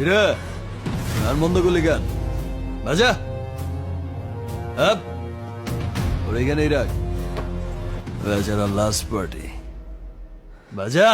কিরে? গান বন্ধ করলি কেন? বাজা আপ? ওর এখানেই রাখ। বেচারা লাস্ট পার্টি বাজা?